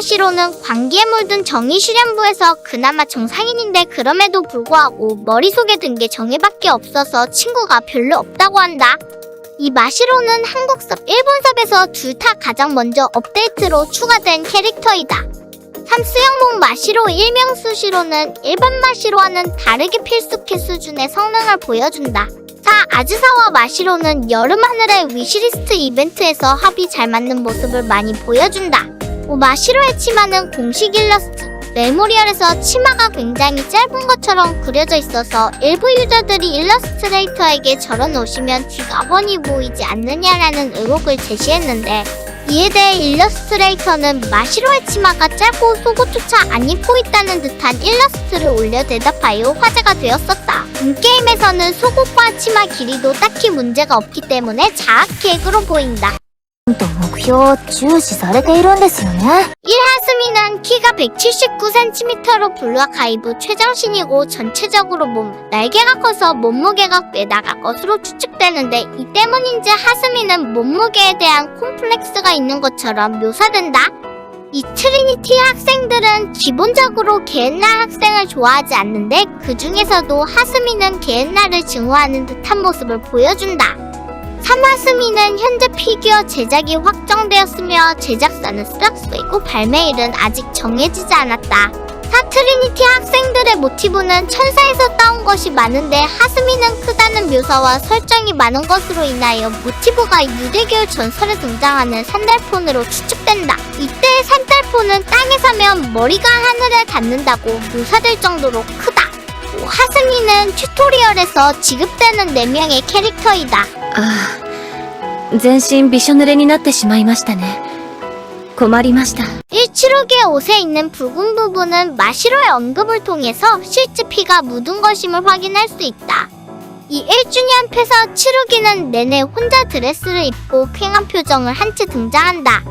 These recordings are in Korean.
사실 마시로는 광기에 물든 정의 실현부에서 그나마 정상인인데 그럼에도 불구하고 머릿속에 든 게 정의밖에 없어서 친구가 별로 없다고 한다. 이 마시로는 한국섭, 일본섭에서 둘 다 가장 먼저 업데이트로 추가된 캐릭터이다. 삼수영목 마시로 일명 수시로는 일반 마시로와는 다르게 필수캐 수준의 성능을 보여준다. 사 아즈사와 마시로는 여름 하늘의 위시리스트 이벤트에서 합이 잘 맞는 모습을 많이 보여준다. 오, 마시로의 치마는 공식 일러스트 메모리얼에서 치마가 굉장히 짧은 것처럼 그려져 있어서 일부 유저들이 일러스트레이터에게 저런 옷이면 훤히 보이지 않느냐라는 의혹을 제시했는데 이에 대해 일러스트레이터는 마시로의 치마가 짧고 속옷조차 안 입고 있다는 듯한 일러스트를 올려 대답하여 화제가 되었었다. 인게임에서는 속옷과 치마 길이도 딱히 문제가 없기 때문에 자학 계획으로 보인다. と目標を注視されているんですよね 일하스미는 키가 179cm로 블루아카이브 최정신이고 전체적으로 몸, 날개가 커서 몸무게가 꽤 나갈 것으로 추측되는데 이 때문인지 하스미는 몸무게에 대한 콤플렉스가 있는 것처럼 묘사된다. 이 트리니티 학생들은 기본적으로 게엔나 학생을 좋아하지 않는데 그 중에서도 하스미는 게엔나를 증오하는 듯한 모습을 보여준다. 사마스미는 현재 피규어 제작이 확정되었으며 제작사는 스락스웨이고 발매일은 아직 정해지지 않았다. 사트리니티 학생들의 모티브는 천사에서 따온 것이 많은데 하스미는 크다는 묘사와 설정이 많은 것으로 인하여 모티브가 유대교의 전설에 등장하는 산달폰으로 추측된다. 이때의 산달폰은 땅에 서면 머리가 하늘에 닿는다고 묘사될 정도로 크다. 오, 하스미는 튜토리얼에서 지급되는 4명의 캐릭터이다. ああ 全身びしょ濡れになってしまいましたね困りました 일치록의 옷에 있는 붉은 부분은 마시로의 언급을 통해서 실제 피가 묻은 것임을 확인할 수 있다. 이 1주년 패서 치루기는 내내 혼자 드레스를 입고 쾌한 표정을 한 채 등장한다.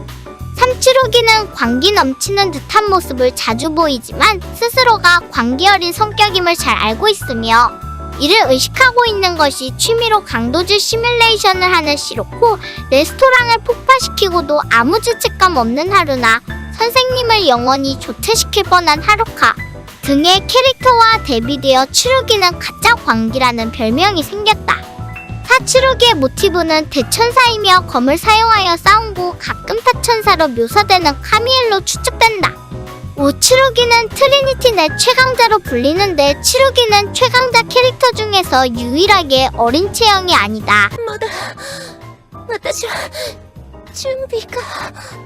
삼치루기는 광기 넘치는 듯한 모습을 자주 보이지만 스스로가 광기 어린 성격임을 잘 알고 있으며 이를 의식하고 있는 것이 취미로 강도질 시뮬레이션을 하는 시로코 레스토랑을 폭파시키고도 아무 죄책감 없는 하루나 선생님을 영원히 조퇴시킬 뻔한 하루카 등의 캐릭터와 대비되어 추루기는 가짜 광기라는 별명이 생겼다. 사추루기의 모티브는 대천사이며 검을 사용하여 싸움고 가끔 타천사로 묘사되는 카미엘로 추측된다. 오치루기는 트리니티 내 최강자로 불리는데 치루기는 최강자 캐릭터 중에서 유일하게 어린 체형이 아니다. まだ私は準備が